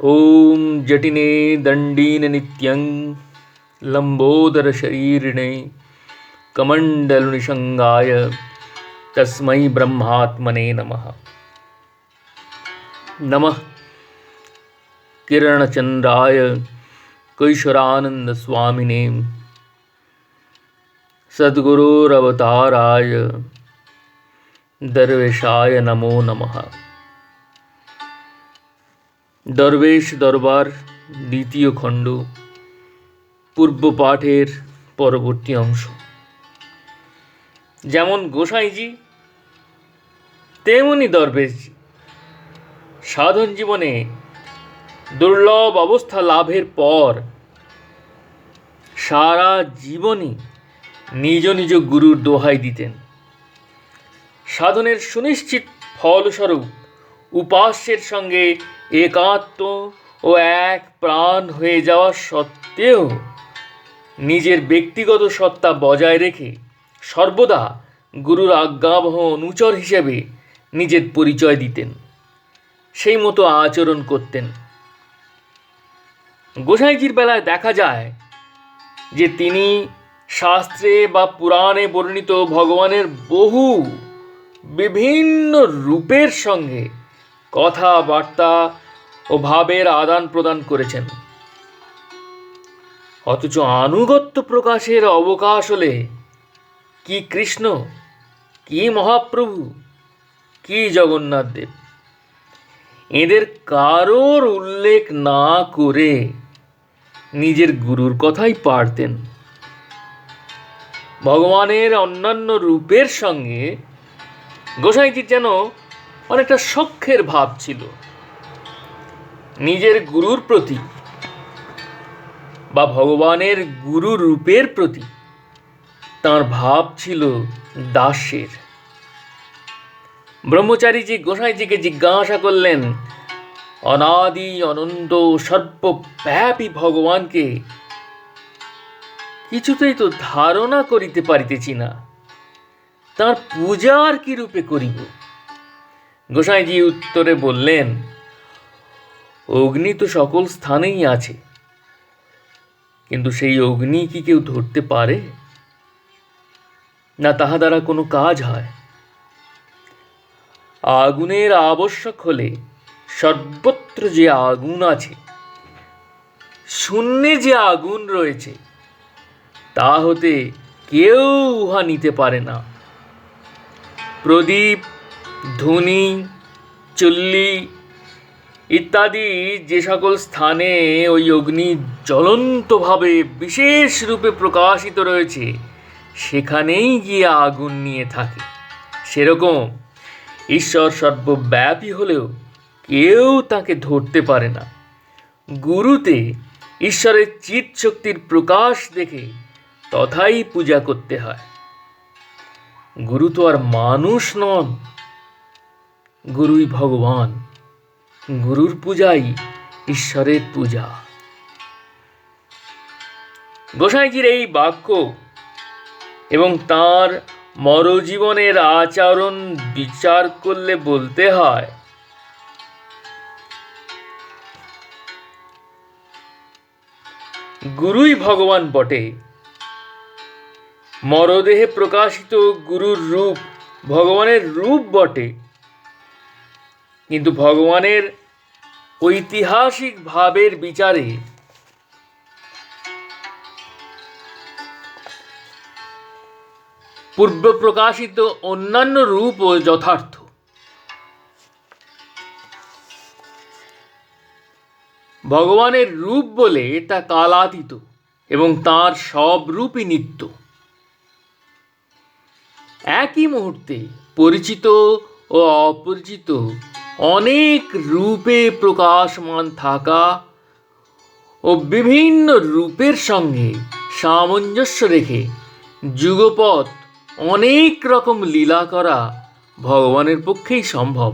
ॐ जटिने दण्डीन नित्यं लम्बोदरशरीरिणे कमण्डलुनिषङ्गाय तस्मै ब्रह्मात्मने नमः। नमः। किरणचन्द्राय कैशोरानन्दस्वामिने सद्गुरोरवताराय दर्वेशाय नमो नमः দরবেশ দরবার, দ্বিতীয় খণ্ড, পূর্ব পাঠের পরবর্তী অংশ। যেমন গোসাইজি, তেমনি দরবেশজি সাধন জীবনে দুর্লভ অবস্থা লাভের পর সারা জীবনই নিজ নিজ গুরুর দোহাই দিতেন। সাধনের সুনিশ্চিত ফলস্বরূপ উপাস্যের সঙ্গে একাত্ম ও এক প্রাণ হয়ে যাওয়া সত্ত্বেও নিজের ব্যক্তিগত সত্তা বজায় রেখে সর্বদা গুরুর আজ্ঞাবহ অনুচর হিসেবে নিজের পরিচয় দিতেন, সেই মতো আচরণ করতেন। গোসাইজির বেলায় দেখা যায় যে তিনি শাস্ত্রে বা পুরাণে বর্ণিত ভগবানের বহু বিভিন্ন রূপের সঙ্গে কথাবার্তা ও ভাবের আদান প্রদান করেছেন। অথচ আনুগত্য প্রকাশের অবকাশ হলে কি কৃষ্ণ, কি মহাপ্রভু, কি জগন্নাথ দেব? এদের কারোর উল্লেখ না করে নিজের গুরুর কথাই পারতেন। ভগবানের অন্যান্য রূপের সঙ্গে গোসাইজির যেন অনেকটা সখ্যের ভাব ছিল। নিজের গুরুর প্রতি বা ভগবানের গুরু রূপের প্রতি তার ভাব ছিল দাসের। ব্রহ্মচারীজি গোসাইজিকে জিজ্ঞাসা করলেন, অনাদি অনন্ত সর্বব্যাপী ভগবানকে কিছুতেই তো ধারণা করিতে পারিতেছি না। তার পূজা আর কি রূপে করিব? গোসাইজি উত্তরে বললেন অগ্নি তো সকল স্থানেই আছে। কিন্তু সেই অগ্নি কি কেউ ধরতে পারে? না তাহা দ্বারা কোনো কাজ হয়। আগুনের আবশ্যক হলে সর্বত্র যে আগুন আছে, শূন্যে যে আগুন রয়েছে, তা হতে কেউ উহা নিতে পারে না। প্রদীপ ধুনি চুল্লি ইত্যাদি যে সকল স্থানে ওই অগ্নি জ্বলন্তভাবে বিশেষ রূপে প্রকাশিত রয়েছে, সেখানেই গিয়ে আগুন নিয়ে থাকে। সেরকম ঈশ্বর সর্বব্যাপী হলেও কেউ তাকে ধরতে পারে না। গুরুতে ঈশ্বরের চিত শক্তির প্রকাশ দেখে তথাই পূজা করতে হয়। গুরু তো আর মানুষ নন, গুরুই ভগবান। গুরুর পূজাই ঈশ্বরের পূজা। গোসাইজির এই বাক্য এবং তার মরজীবনের আচরণ বিচার করলে বলতে হয়, গুরুই ভগবান বটে। মরদেহে প্রকাশিত গুরুর রূপ ভগবানের রূপ বটে। কিন্তু ভগবানের ঐতিহাসিক ভাবের বিচারে পূর্ব প্রকাশিত অন্যান্য রূপও যথার্থ। ভগবানের রূপ বলে তা কালাতীত এবং তার সব রূপই নিত্য। একই মুহূর্তে পরিচিত ও অপরিচিত অনেক রূপে প্রকাশমান থাকা ও বিভিন্ন রূপের সঙ্গে সামঞ্জস্য রেখে যুগপৎ অনেক রকম লীলা করা ভগবানের পক্ষেই সম্ভব।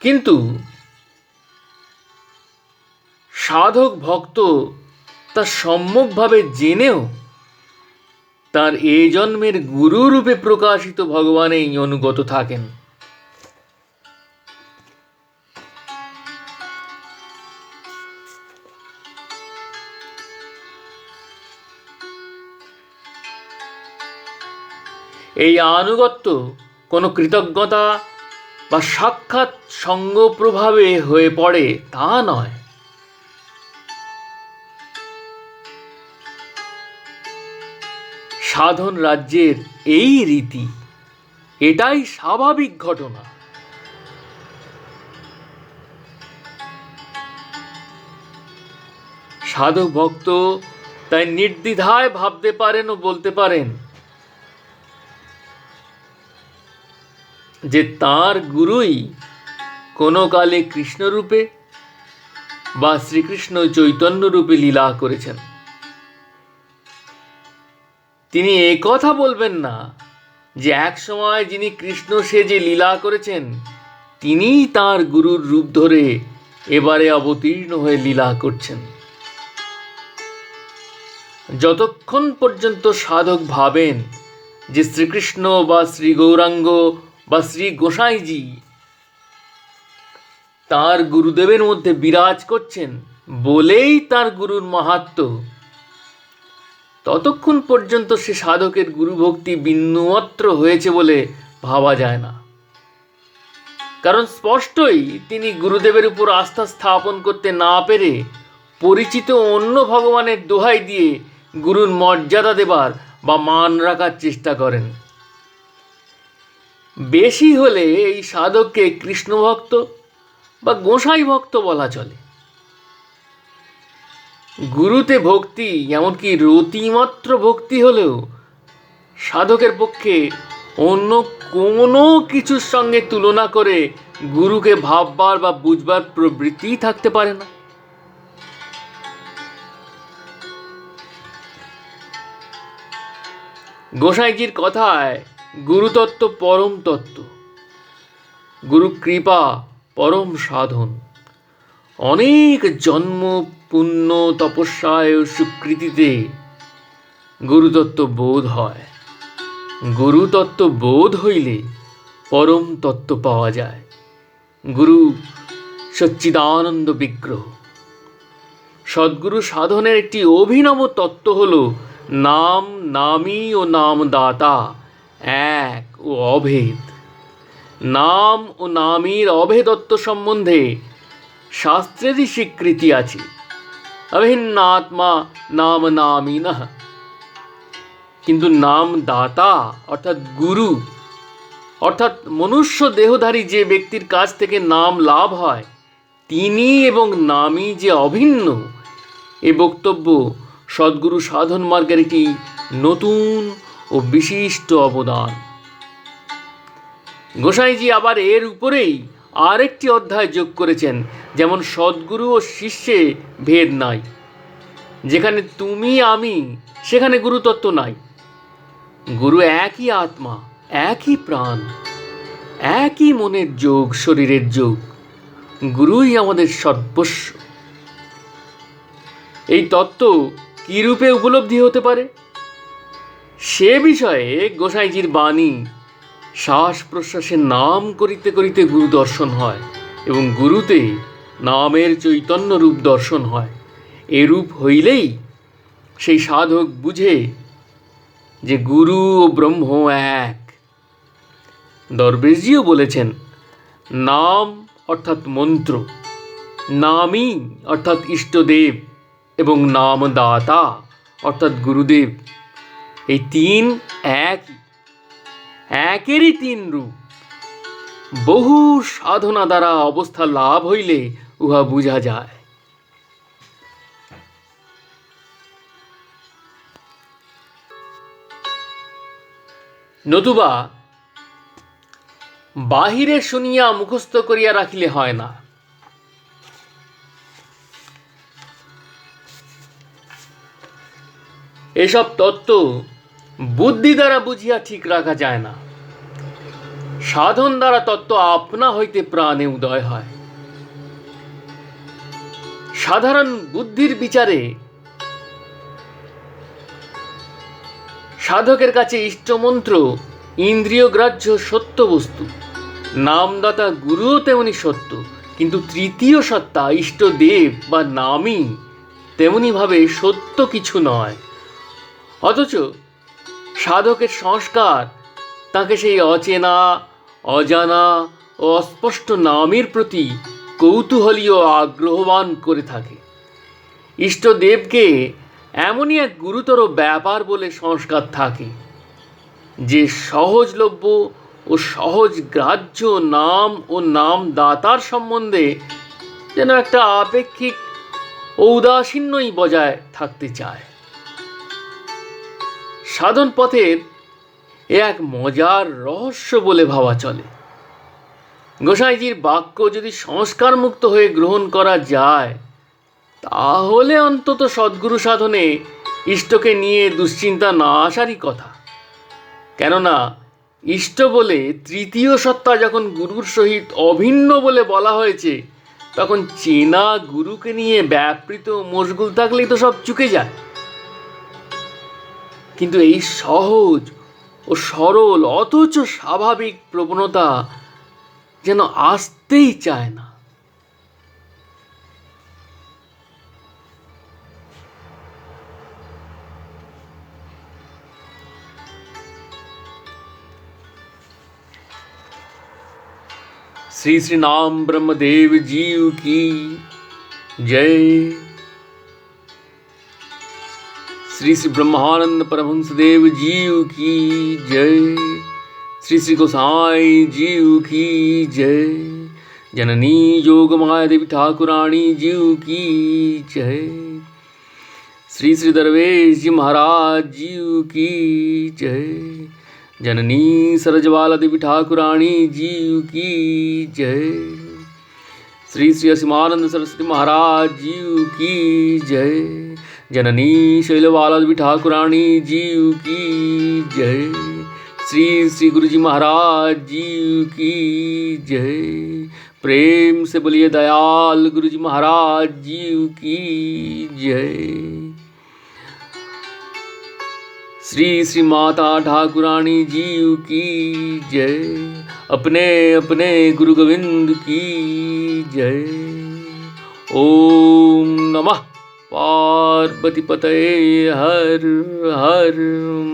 কিন্তু সাধক ভক্ত তা সম্যকভাবে জেনেও তার এ জন্মের গুরুরূপে প্রকাশিত ভগবানেই অনুগত থাকেন। এই আনুগত্য কোনো কৃতজ্ঞতা বা সাক্ষাৎ সঙ্গ প্রভাবে হয়ে পড়ে তা নয়। সাধন রাজ্যের এই রীতি, এটাই স্বাভাবিক ঘটনা। সাধক ভক্ত তাই নির্দ্বিধায় ভাবতে পারেন ও বলতে পারেন যে তার গুরুই কোনো কালে কৃষ্ণরূপে বা শ্রীকৃষ্ণ চৈতন্য রূপে লীলা করেছেন। তিনি কথা বলবেন না যে এক সময় যিনি কৃষ্ণ সেজে লীলা করেছেন, তিনিই তার গুরুর রূপ ধরে এবারে অবতীর্ণ হয়ে লীলা করছেন। যতক্ষণ পর্যন্ত সাধক ভাবেন যে শ্রীকৃষ্ণ বা শ্রী গৌরাঙ্গ বা শ্রী গোসাইজি তার গুরুদেবের মধ্যে বিরাজ করছেন বলেই তার গুরুর মাহাত্ম ততক্ষণ পর্যন্ত সে সাধকের গুরুভক্তি বিন্দুমাত্র হয়েছে বলে ভাবা যায় না। কারণ স্পষ্টই তিনি গুরুদেবের উপর আস্থা স্থাপন করতে না পেরে পরিচিত অন্য ভগবানের দোহাই দিয়ে গুরুর মর্যাদা দেবার বা মান রাখার চেষ্টা করেন। বেশি হলে এই সাধককে কৃষ্ণ ভক্ত বা গোসাই ভক্ত বলা চলে। গুরুতে ভক্তি, এমনকি রতিমাত্র ভক্তি হলেও সাধকের পক্ষে অন্য কোনো কিছুর সঙ্গে তুলনা করে গুরুকে ভাববার বা বুঝবার প্রবৃত্তিই থাকতে পারে না। গোসাইজির কথায়, গুরুতত্ত্ব পরম তত্ত্ব গুরু কৃপা পরম সাধন। অনেক জন্ম, পুণ্য, তপস্যায় ও স্বীকৃতিতে গুরুতত্ত্ব বোধ হয়। গুরুতত্ত্ব বোধ হইলে পরম তত্ত্ব পাওয়া যায়। গুরু সচ্চিদানন্দ বিগ্রহ। সদ্গুরু সাধনের একটি অভিনব তত্ত্ব হল নাম নামী ও নামদাতা এক ও অভেদ। নাম ও নামীর অভেদত্ব সম্বন্ধে শাস্ত্রেরই স্বীকৃতি আছে। অভিন্নাত্মা নাম নামী না কিন্তু নাম দাতা, অর্থাৎ গুরু, অর্থাৎ মনুষ্য দেহধারী যে ব্যক্তির কাছ থেকে নাম লাভ হয়, তিনি এবং নামই যে অভিন্ন, এ বক্তব্য সদ্গুরু সাধন মার্গের একটি নতুন ও বিশিষ্ট অবদান। গোসাইজি আবার এর উপরেই আরেকটি অধ্যায় যোগ করেছেন, যেমন সদ্গুরু ও শিষ্যে ভেদ নাই। যেখানে তুমি, আমি, সেখানে গুরুতত্ত্ব নাই। গুরু একই আত্মা, একই প্রাণ, একই মনের যোগ, শরীরের যোগ। গুরুই আমাদের সর্বস্ব। এই তত্ত্ব কী রূপে উপলব্ধি হতে পারে? সে বিষয়ে গোসাইজির বাণী শ্বাস প্রশ্বাসের নাম করিতে করিতে গুরু দর্শন হয় এবং গুরুতে নামের চৈতন্য রূপ দর্শন হয়। এরূপ হইলেই সেই সাধক বুঝে যে গুরু ও ব্রহ্ম এক। দরবেশজিও বলেছেন, নাম অর্থাৎ মন্ত্র, নামই অর্থাৎ ইষ্টদেব এবং নামদাতা অর্থাৎ গুরুদেব। এই তিন এক একেরই তিন রূপ। বহু সাধনা দ্বারা অবস্থা লাভ হইলে উহা বুঝা যায়। নতুবা, বাহিরে শুনিয়া মুখস্থ করিয়া রাখিলে হয় না। এসব তত্ত্ব বুদ্ধি দ্বারা বুঝিয়া ঠিক রাখা যায় না। সাধন দ্বারা তত্ত্ব আপনা হইতে প্রাণে উদয় হয়। সাধারণ বুদ্ধির বিচারে সাধকের কাছে ইষ্টমন্ত্র, ইন্দ্রিয় গ্রাহ্য সত্য বস্তু। নামদাতা গুরুও তেমনি সত্য, কিন্তু তৃতীয় সত্তা, ইষ্টদেব বা নামই তেমনিভাবে সত্য কিছু নয়। অথচ সাধকের সংস্কার, তাকে সেই অচেনা, অজানা ও অস্পষ্ট নামের প্রতি কৌতূহলী ও আগ্রহবান করে থাকে। ইষ্টদেবকে এমনই এক গুরুতর ব্যাপার বলে সংস্কার থাকে, যে সহজলভ্য ও সহজ গ্রাহ্য নাম ও নাম দাতার সম্বন্ধে যেন একটা আপেক্ষিক ঔদাসীন্যই বজায় থাকতে চায়। সাধন পথের এক মজার রহস্য বলে ভাবা চলে। গোসাইজির বাক্য যদি সংস্কার মুক্ত হয়ে গ্রহণ করা যায়, তাহলে অন্তত সদ্গুরু সাধনে ইষ্টকে নিয়ে দুশ্চিন্তা না আসারই কথা। কেননা, ইষ্ট বলে তৃতীয় সত্তা যখন গুরুর সহিত অভিন্ন বলে বলা হয়েছে, তখন চেনা গুরুকে নিয়ে ব্যাপৃত মশগুল থাকলেই তো সব চুকে যায়। কিন্তু এই সহজ ও সরল অথচ স্বাভাবিক প্রবণতা যেন আসতেই চায় না श्री श्री नाम ब्रह्मदेव जीव की जय श्री श्री ब्रह्मानंद परमहंस देव जीव की जय। श्री श्री गोसाई जीव की जय। जननी योग माया देवी ठाकुरानी जीव की जय। श्री श्री दरवेश जी महाराज जीव की जय। जननी सरजवाला देवी ठाकुरानी जीव की जय। श्री श्री असीमानंद सरस्वती महाराज जीव की जय। जननी शैलवाला देवी ठाकुरानी जीव की जय। श्री श्री गुरु जी महाराज जीव की जय। प्रेम से बोलिए दयाल गुरु जी महाराज जीव की जय। श्री श्री माता ठाकुरानी जीव की जय। अपने अपने गुरु गोविंद की जय। ओम नमः। पार्वती पतये हर हर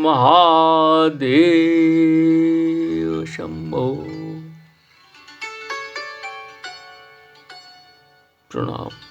महादेव शंभो। प्रणाम।